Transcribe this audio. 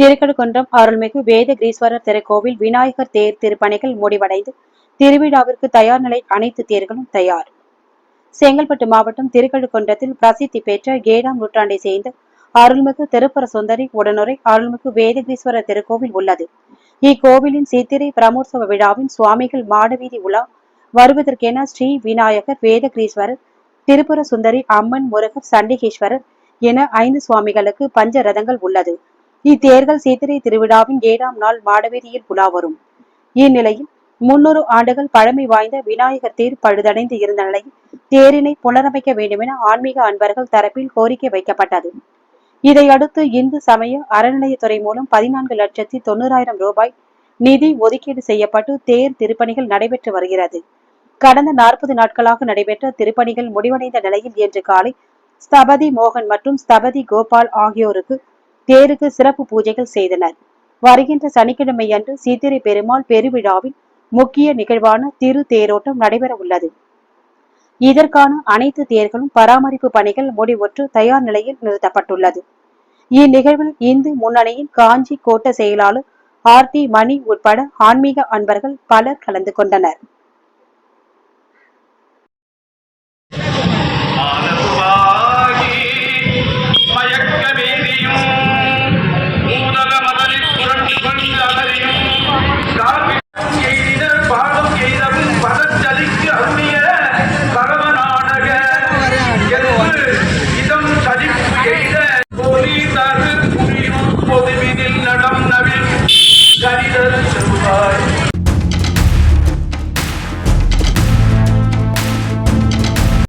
திருக்கடுகுன்றம் அருள்மிகு வேதகிரீஸ்வரர் திருக்கோவில் விநாயகர் தேர் திருப்பணிகள் முடிவடைந்து திருவிழாவிற்கு தயார் நிலை அனைத்து தேர்களும் தயார். செங்கல்பட்டு மாவட்டம் திருக்கழுக்குன்றத்தில் பிரசித்தி பெற்ற ஏழாம் நூற்றாண்டை சேர்ந்த அருள்மிகு திருப்பர சுந்தரி உடனுரை அருள்மிகு வேதகிரீஸ்வரர் திருக்கோவில் உள்ளது. இக்கோவிலின் சித்திரை பிரமோற்சவ விழாவின் சுவாமிகள் மாடவீதி உலா வருவதற்கென ஸ்ரீ விநாயகர் வேதகிரீஸ்வரர் திருப்புர சுந்தரி அம்மன் முருகர் சண்டிகேஸ்வரர் என ஐந்து சுவாமிகளுக்கு பஞ்ச ரதங்கள் உள்ளது. இத்தேர்கள் சித்திரை திருவிழாவின் ஏழாம் நாள் மாடவேரியில் உலா வரும். இந்நிலையில் முன்னூறு ஆண்டுகள் பழமை வாய்ந்த விநாயகர் தேர் பழுதடைந்து இருந்த நிலையில் தேரினை புனரமைக்க வேண்டுமென ஆன்மீக அன்பர்கள் தரப்பில் கோரிக்கை வைக்கப்பட்டது. இதையடுத்து இந்து சமய அறநிலையத்துறை மூலம் பதினான்கு லட்சத்தி தொண்ணூறாயிரம் ரூபாய் நிதி ஒதுக்கீடு செய்யப்பட்டு தேர் திருப்பணிகள் நடைபெற்று வருகிறது. கடந்த நாற்பது நாட்களாக நடைபெற்ற திருப்பணிகள் முடிவடைந்த நிலையில் இன்று காலை ஸ்தபதி மோகன் மற்றும் ஸ்தபதி கோபால் ஆகியோருக்கு தேருக்கு சிறப்பு பூஜைகள் செய்தனர். வருகின்ற சனிக்கிழமை அன்று சித்திரை பெருமாள் பெருவிழாவில் முக்கிய நிகழ்வான திரு தேரோட்டம் நடைபெற உள்ளது. இதற்கான அனைத்து தேர்களும் பராமரிப்பு பணிகள் முடிவுற்று தயார் நிலையில் நிறுத்தப்பட்டுள்ளது. இந்நிகழ்வில் இந்து முன்னணியின் காஞ்சி கோட்ட செயலாளர் ஆர் டி மணி உட்பட ஆன்மீக அன்பர்கள் பலர் கலந்து கொண்டனர்.